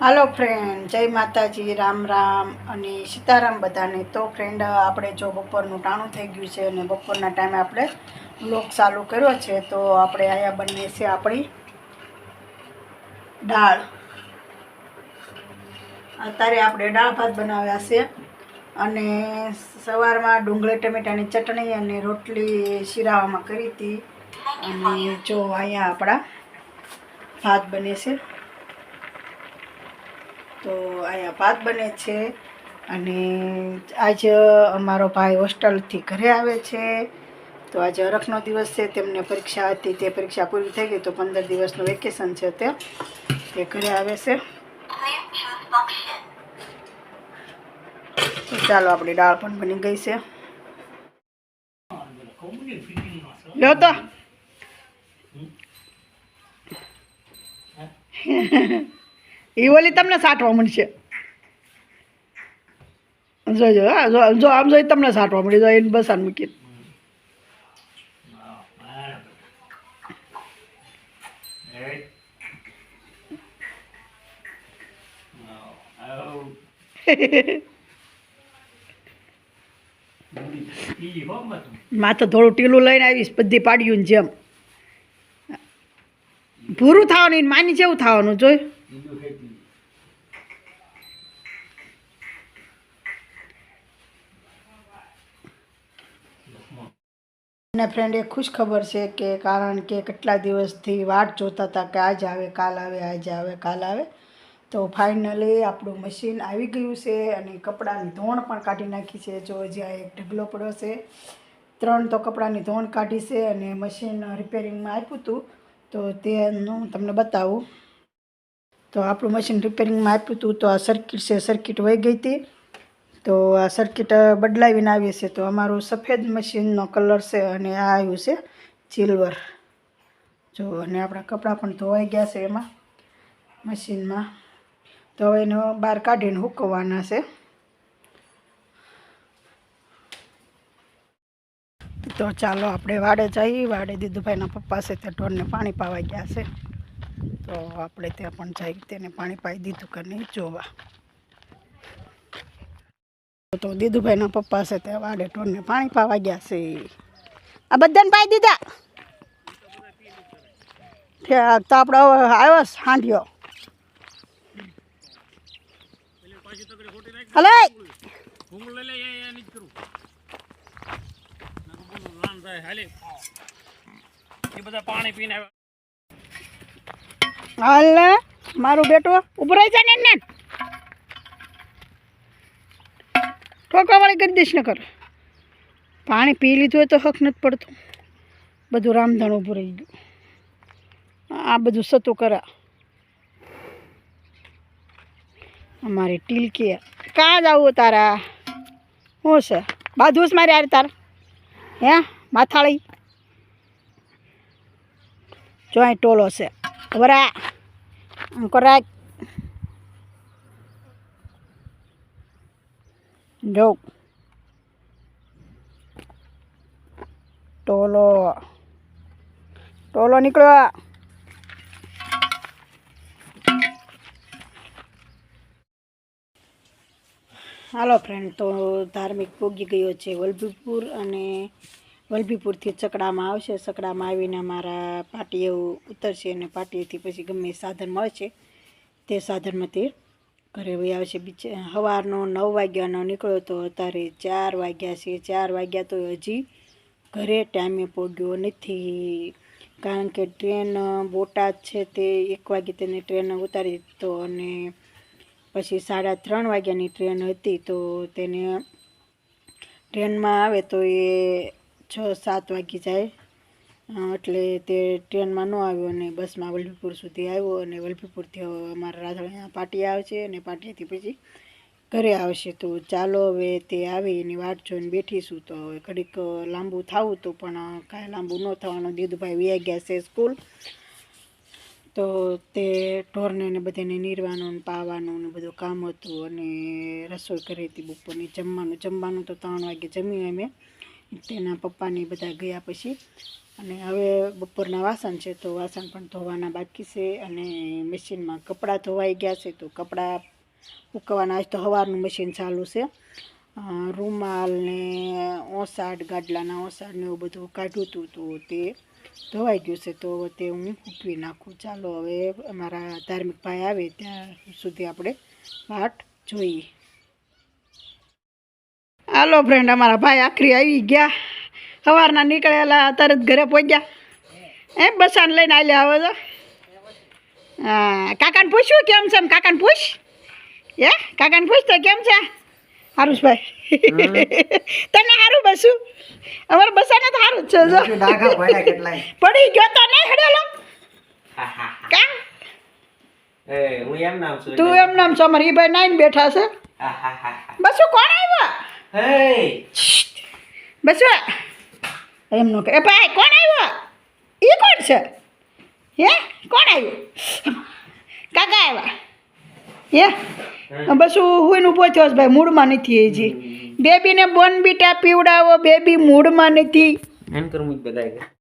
હાલો friend જય માતાજી, રામ રામ અને સીતારામ બધાને. તો ફ્રેન્ડ આપણે જો બપોરનું ટાણું થઈ ગયું છે અને બપોરના ટાઈમે આપણે લોક ચાલુ કર્યો છે, તો આપણે અહીંયા બનીએ છે આપણી દાળ. અત્યારે આપણે દાળ ભાત બનાવ્યા છે અને સવારમાં ડુંગળી, ટમેટાની ચટણી અને રોટલી શિરાવામાં કરી હતી. અને જો અહીંયા આપણા ભાત બને છે. તો અહીંયા ભાત બને છે અને આજે અમારો ભાઈ હોસ્ટેલથી ઘરે આવે છે. તો આજે અરખનો દિવસ છે, તેમને પરીક્ષા હતી, તે પરીક્ષા પૂરી થઈ ગઈ, તો પંદર દિવસનું વેકેશન છે તે. તે ઘરે આવે છે. ચાલો, આપણી દાળ પણ બની ગઈ છે. લો એ ઓલી તમને સાટવા મળશે. જોજો હા જો જો આમ જોઈ તમને સાટવા મળી. જાય એને બસાન મૂકી માથે થોડું ટીલું લઈને આવીશ બધી પાડ્યું ને જેમ. પૂરું થવાનું માની જેવું થવાનું જોઈ અને ફ્રેન્ડ એ ખુશ ખબર છે કે કારણ કે કેટલા દિવસથી વાટ જોતા હતા કે આજ આવે, કાલ આવે, આજે આવે, કાલ આવે. તો ફાઇનલી આપણું મશીન આવી ગયું છે અને કપડાની ધોણ પણ કાઢી નાખી છે. જો જ્યાં એક ઢગલો પડ્યો છે ત્રણ તો કપડાની ધોણ કાઢી છે અને મશીન રિપેરિંગમાં આપ્યું હતું. તો તેનું તમને બતાવું. તો આપણું મશીન રિપેરિંગમાં આપ્યું હતું તો આ સર્કિટ છે સર્કિટ વહી ગઈ હતી. તો આ સર્કિટ બદલાવીને આવી છે તો અમારું સફેદ મશીનનો કલર છે અને આ આવ્યું છે સિલ્વર જો, અને આપણા કપડાં પણ ધોવાઈ ગયા છે એમાં, મશીનમાં. તો એને બહાર કાઢીને હુકવાના છે. તો ચાલો આપણે વાડે જઈએ વાડે દીદુભાઈના પપ્પા છે તે ઢોરને પાણી પાવા ગયા છે. તો આપણે ત્યાં પણ જઈ, તેને પાણી પાઈ દીધું કે નહીં, જોવા. તો દીદુભાઈના પપ્પા છે તે વાડે ઢોરને પાણી પાવા ગયા છે. આ બધાને પાઈ દીધા. તો આપડે આવ્યો હાંડ્યો. હલે. હાલ. મારું બેટું ઉભરાઈ જાય ને ને કરી દઈશ ને કર પાણી પી લીધું હોય તો હક નથી પડતું. બધું રામધણ ઊભું રહી ગયું. આ બધું સતું કરા. અમારી ટીલકી કાં જવું તારા? શું છે? બાજુ મારે યાર તાર. હે? માથાળી. જો અહીં ટોલો છે. વરા. અંકોરાજ જો ટોલો ટોલો નીકળ્યો હાલો ફ્રેન્ડ તો ધાર્મિક પોગી ગયો છે વલભીપુર અને વલભીપુરથી ચકડામાં આવશે. ચકડામાં આવીને અમારા પાટીએ ઉતરશે અને પાટીએથી પછી ગમે સાધન મળશે. તે સાધનમાંથી ઘરે વહી આવશે બીજે સવારનો નવ વાગ્યાનો નીકળ્યો તો અત્યારે ચાર વાગ્યા છે. ચાર વાગ્યા તો હજી ઘરે ટાઈમે પહોંચ્યો નથી. કારણ કે ટ્રેન, બોટાદ છે તે એક વાગે તેને ટ્રેન ઉતારી તો અને પછી સાડા ત્રણ વાગ્યાની ટ્રેન હતી તો તેને ટ્રેનમાં આવે તો એ છ સાત વાગી જાય. એટલે તે ટ્રેનમાં ન આવ્યો અને બસમાં વલભીપુર સુધી આવ્યો અને વલભીપુરથી અમારા રાધડિયા પાટી આવશે અને પાટીથી પછી ઘરે આવશે. તો ચાલો હવે તે આવી એની વાટ જોઈને બેઠીશું. તો હવે ઘડીક લાંબુ થવું તો પણ કાંઈ લાંબુ ન થવાનું. દીદુભાઈ વ્યા ગયા છે સ્કૂલ. તો તે ઢોરને ને બધાને નીરવાનું ને પાવાનું ને બધું કામ હતું અને રસોઈ કરી હતી બપોરની જમવાનું. જમવાનું તો ત્રણ વાગે જમી અમે. તેના પપ્પાની બધા ગયા પછી અને હવે બપોરના વાસણ છે તો વાસણ પણ ધોવાના બાકી છે અને મશીનમાં કપડાં ધોવાઈ ગયા છે તો કપડાં ઉકવાના આજ તો હવારનું મશીન ચાલુ છે. રૂમાલ ને ઓસાડ, ગાડલાના ઓસાડ ને એવું બધું કાઢ્યું હતું તો તે ધોવાઈ ગયું છે તો તે હું ઉકવી નાખું. ચાલો હવે અમારા ધાર્મિક ભાઈ આવે ત્યાં સુધી આપણે વાટ જોઈએ. હાલો ફ્રેન્ડ અમારા ભાઈ આખરી આવી ગયા. સવારના નીકળેલા તરત ઘરે પહોંચ્યા. એ બસાને લઈને આલ્યા આવે તો. હા કાકાને પૂછ્યું કેમ છે એમ? કાકાને પૂછ. હે? કાકાને પૂછ તો કેમ છે? હારુષભાઈ તને સારું બસું? અમારે બસાને તો સારું જ છે જો. પડી ગયો તો નહીં હડેલો? કા એ હું એમ નામ છું તું એમ નામ છો અમારે ભાઈ નાઈને બેઠા છે. બસું કોણ આવ્યા? બસું. એમ નો કે ભાઈ કોણ આવ્યો? એ કોણ છે? હે? કોણ આવ્યું? કાકા આવ્યા? હે? બસું હું ઊભો થયો ભાઈ મૂડમાં નથી હજી બેબીને બોન બીટા પીવડાવો બેબી મૂડમાં નથી. એમ કરું મુજ બધાય